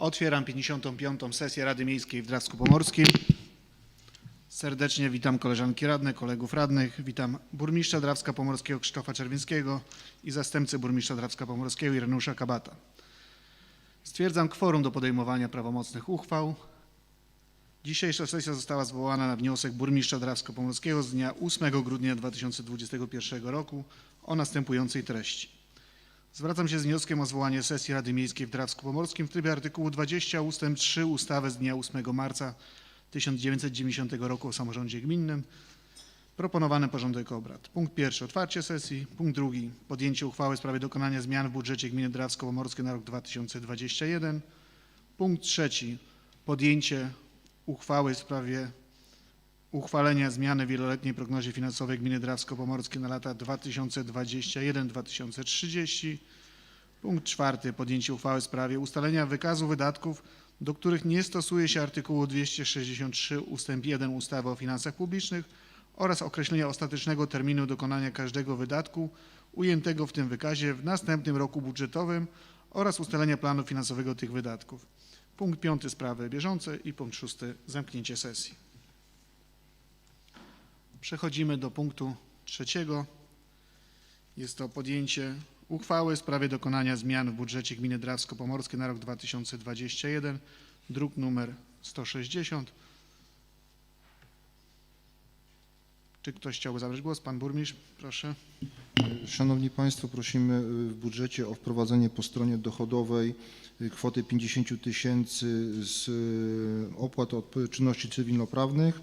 Otwieram 55. sesję Rady Miejskiej w Drawsku Pomorskim. Serdecznie witam koleżanki radne, kolegów radnych. Witam burmistrza Drawska Pomorskiego Krzysztofa Czerwińskiego i zastępcę burmistrza Drawska Pomorskiego Irenusza Kabata. Stwierdzam kworum do podejmowania prawomocnych uchwał. Dzisiejsza sesja została zwołana na wniosek burmistrza Drawska Pomorskiego z dnia 8 grudnia 2021 roku o następującej treści. Zwracam się z wnioskiem o zwołanie sesji Rady Miejskiej w Drawsku Pomorskim w trybie artykułu 20 ust. 3 ustawy z dnia 8 marca 1990 roku o samorządzie gminnym. Proponowany porządek obrad. Punkt pierwszy otwarcie sesji. Punkt drugi podjęcie uchwały w sprawie dokonania zmian w budżecie gminy Drawsko-Pomorskie na rok 2021. Punkt trzeci podjęcie uchwały w sprawie uchwalenia zmiany wieloletniej prognozie finansowej gminy Drawsko-Pomorskie na lata 2021-2030. Punkt czwarty podjęcie uchwały w sprawie ustalenia wykazu wydatków, do których nie stosuje się artykułu 263 ust. 1 ustawy o finansach publicznych oraz określenia ostatecznego terminu dokonania każdego wydatku ujętego w tym wykazie w następnym roku budżetowym oraz ustalenia planu finansowego tych wydatków. Punkt piąty sprawy bieżące i punkt szósty zamknięcie sesji. Przechodzimy do punktu trzeciego. Jest to podjęcie uchwały w sprawie dokonania zmian w budżecie gminy Drawsko-Pomorskie na rok 2021, druk numer 160. Czy ktoś chciałby zabrać głos? Pan burmistrz, proszę. Szanowni Państwo, prosimy y, w budżecie o wprowadzenie po stronie dochodowej y, kwoty 50 tysięcy z y, opłat od czynności cywilnoprawnych.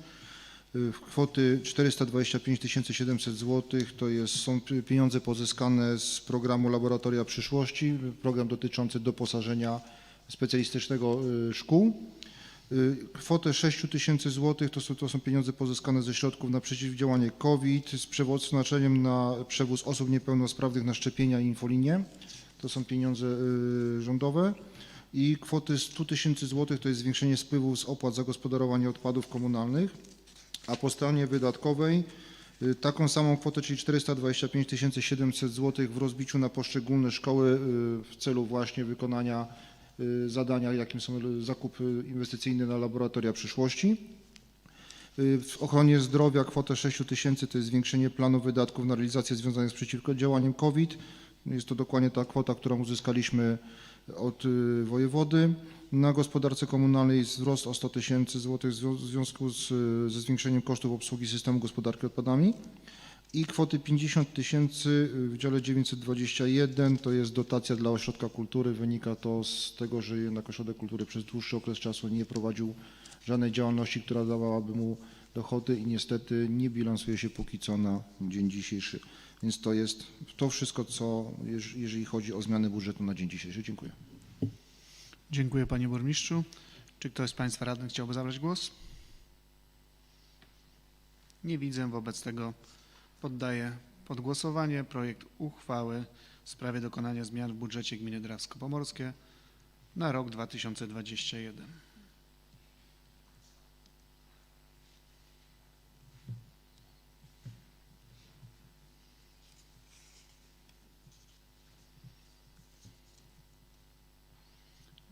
Y, Kwoty 425 700 zł to jest, są pi- pieniądze pozyskane z programu Laboratoria Przyszłości, program dotyczący doposażenia specjalistycznego y, szkół. Y, Kwotę 6 tysięcy złotych to są, to są pieniądze pozyskane ze środków na przeciwdziałanie COVID z przeznaczeniem na przewóz osób niepełnosprawnych na szczepienia i infolinie. To są pieniądze rządowe. I kwoty 100 tysięcy złotych to jest zwiększenie spływów z opłat za gospodarowanie odpadów komunalnych. A po stronie wydatkowej y, taką samą kwotę, czyli 425 700 złotych w rozbiciu na poszczególne szkoły y, w celu właśnie wykonania y, zadania, jakim są zakupy inwestycyjne na laboratoria przyszłości. W ochronie zdrowia kwotę 6 tysięcy to jest zwiększenie planu wydatków na realizację związanych z przeciwdziałaniem COVID. Jest to dokładnie ta kwota, którą uzyskaliśmy od y, wojewody. Na gospodarce komunalnej wzrost o 100 tysięcy złotych w związku z, y, ze zwiększeniem kosztów obsługi systemu gospodarki odpadami. I kwoty 50 tysięcy w dziale 921 to jest dotacja dla ośrodka kultury. Wynika to z tego, że jednak ośrodek kultury przez dłuższy okres czasu nie prowadził żadnej działalności, która dawałaby mu dochody i niestety nie bilansuje się póki co na dzień dzisiejszy. Więc to jest to wszystko, co jeż- jeżeli chodzi o zmiany budżetu na dzień dzisiejszy. Dziękuję. Dziękuję panie burmistrzu. Czy ktoś z państwa radnych chciałby zabrać głos? Nie widzę, wobec tego poddaję pod głosowanie projekt uchwały w sprawie dokonania zmian w budżecie gminy Drawsko-Pomorskie na rok 2021.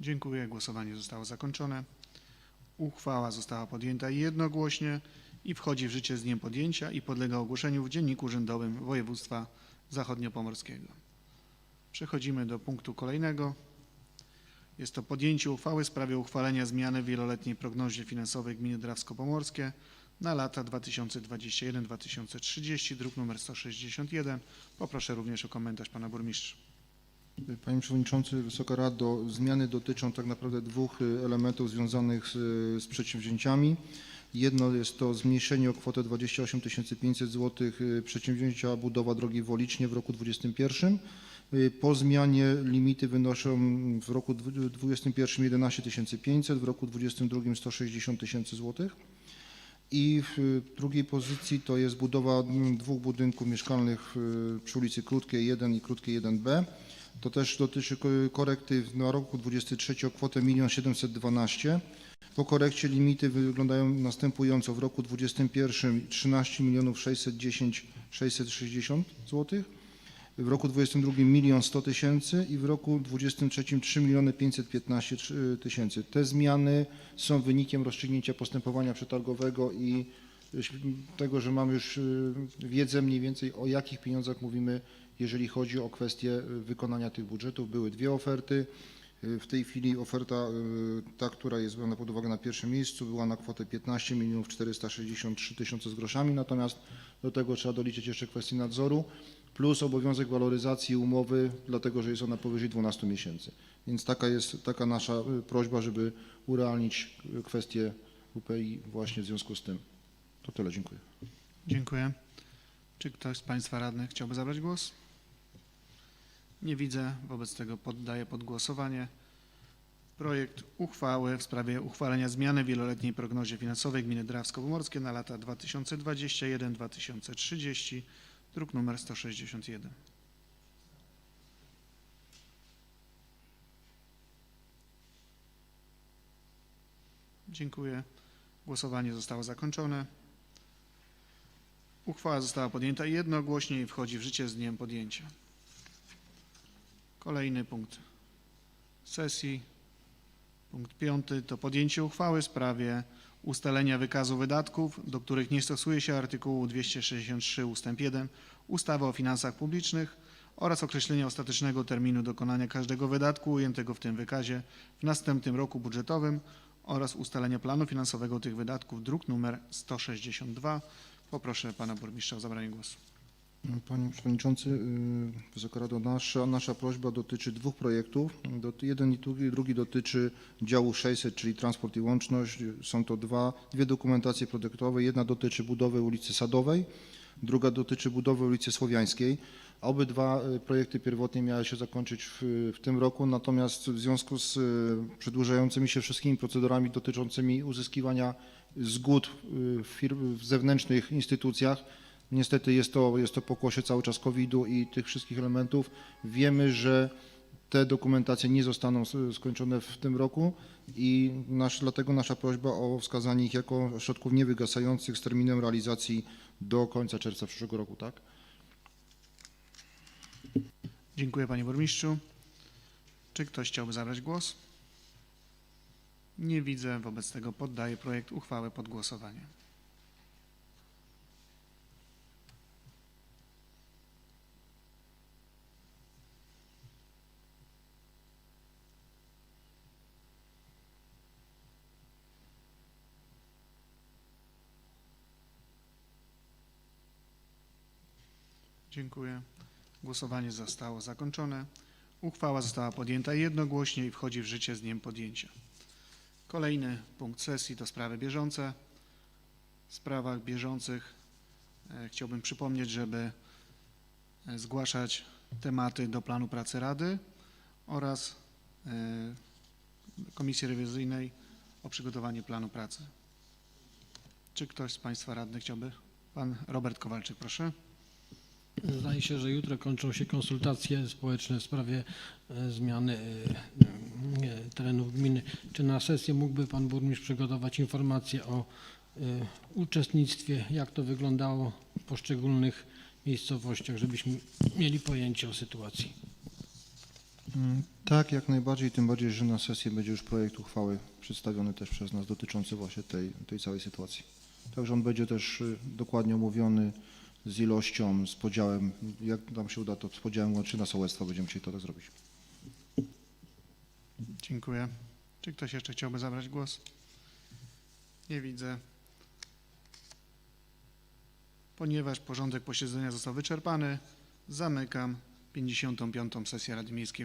Dziękuję. Głosowanie zostało zakończone. Uchwała została podjęta jednogłośnie i wchodzi w życie z dniem podjęcia i podlega ogłoszeniu w Dzienniku Urzędowym Województwa Zachodniopomorskiego. Przechodzimy do punktu kolejnego. Jest to podjęcie uchwały w sprawie uchwalenia zmiany w wieloletniej prognozie finansowej gminy Drawsko-Pomorskie na lata 2021-2030, druk nr 161. Poproszę również o komentarz pana burmistrza. Panie Przewodniczący, Wysoka Rado, zmiany dotyczą tak naprawdę dwóch y, elementów związanych z, z przedsięwzięciami. Jedno jest to zmniejszenie o kwotę 28 500 zł przedsięwzięcia budowa drogi Wolicznie w roku 2021. Y, Po zmianie limity wynoszą w roku 2021 11 500, w roku 2022 160 tysięcy złotych. I w y, drugiej pozycji to jest budowa mm, dwóch budynków mieszkalnych y, przy ulicy Krótkiej 1 i Krótkiej 1B. To też dotyczy ko- korekty na roku 23 o kwotę 1 712 Po korekcie limity wyglądają następująco. W roku 21 13 610 660 zł w roku 22 milion 100 tysięcy i w roku 23 3 miliony 515 trzy- tysięcy. Te zmiany są wynikiem rozstrzygnięcia postępowania przetargowego i tego, że mamy już y, wiedzę mniej więcej o jakich pieniądzach mówimy, jeżeli chodzi o kwestię y, wykonania tych budżetów. Były dwie oferty. Y, W tej chwili oferta, ta, która jest brana pod uwagę na pierwszym miejscu, była na kwotę 15 milionów 463 tysiące z groszami, natomiast do tego trzeba doliczyć jeszcze kwestię nadzoru plus obowiązek waloryzacji umowy, dlatego że jest ona powyżej 12 miesięcy. Więc taka jest taka nasza prośba, żeby urealnić kwestię UPI właśnie w związku z tym. To tyle, dziękuję. Dziękuję. Czy ktoś z Państwa radnych chciałby zabrać głos? Nie widzę, wobec tego poddaję pod głosowanie projekt uchwały w sprawie uchwalenia zmiany w wieloletniej prognozie finansowej gminy Drawsko-Pomorskie na lata 2021-2030, druk numer 161. Dziękuję. Głosowanie zostało zakończone. Uchwała została podjęta jednogłośnie i wchodzi w życie z dniem podjęcia. Kolejny punkt sesji. Punkt piąty to podjęcie uchwały w sprawie ustalenia wykazu wydatków, do których nie stosuje się artykułu 263 ust. 1 ustawy o finansach publicznych oraz określenia ostatecznego terminu dokonania każdego wydatku ujętego w tym wykazie w następnym roku budżetowym oraz ustalenia planu finansowego tych wydatków, druk numer 162. Poproszę pana burmistrza o zabranie głosu. Panie Przewodniczący, y, Wysoka Rado, nasza, nasza prośba dotyczy dwóch projektów. Jeden i drugi, drugi dotyczy działu 600, czyli transport i łączność. Są to dwa, dwie dokumentacje projektowe. Jedna dotyczy budowy ulicy Sadowej, druga dotyczy budowy ulicy Słowiańskiej. Obydwa y, projekty pierwotnie miały się zakończyć w, w tym roku, natomiast w związku z y, przedłużającymi się wszystkimi procedurami dotyczącymi uzyskiwania zgód y, w, firm, w zewnętrznych instytucjach, Niestety jest to, jest to pokłosie cały czas COVID-u i tych wszystkich elementów. Wiemy, że te dokumentacje nie zostaną skończone w tym roku i nasz, dlatego nasza prośba o wskazanie ich jako środków niewygasających z terminem realizacji do końca czerwca przyszłego roku, tak? Dziękuję panie burmistrzu. Czy ktoś chciałby zabrać głos? Nie widzę, wobec tego poddaję projekt uchwały pod głosowanie. Dziękuję. Głosowanie zostało zakończone. Uchwała została podjęta jednogłośnie i wchodzi w życie z dniem podjęcia. Kolejny punkt sesji to sprawy bieżące. W sprawach bieżących e, chciałbym przypomnieć, żeby e, zgłaszać tematy do planu pracy Rady oraz e, Komisji Rewizyjnej o przygotowanie planu pracy. Czy ktoś z Państwa radnych chciałby? Pan Robert Kowalczyk, proszę. Zdaje się, że jutro kończą się konsultacje społeczne w sprawie zmiany terenów gminy. Czy na sesję mógłby Pan Burmistrz przygotować informację o e, uczestnictwie, jak to wyglądało w poszczególnych miejscowościach, żebyśmy mieli pojęcie o sytuacji? Mm, Tak, jak najbardziej, tym bardziej, że na sesji będzie już projekt uchwały przedstawiony też przez nas dotyczący właśnie tej, tej całej sytuacji. Także on będzie też y, dokładnie omówiony z ilością, z podziałem, jak nam się uda, to z podziałem łączy na sołectwa będziemy chcieli to tak zrobić. Dziękuję. Czy ktoś jeszcze chciałby zabrać głos? Nie widzę. Ponieważ porządek posiedzenia został wyczerpany, zamykam 55. sesję Rady Miejskiej w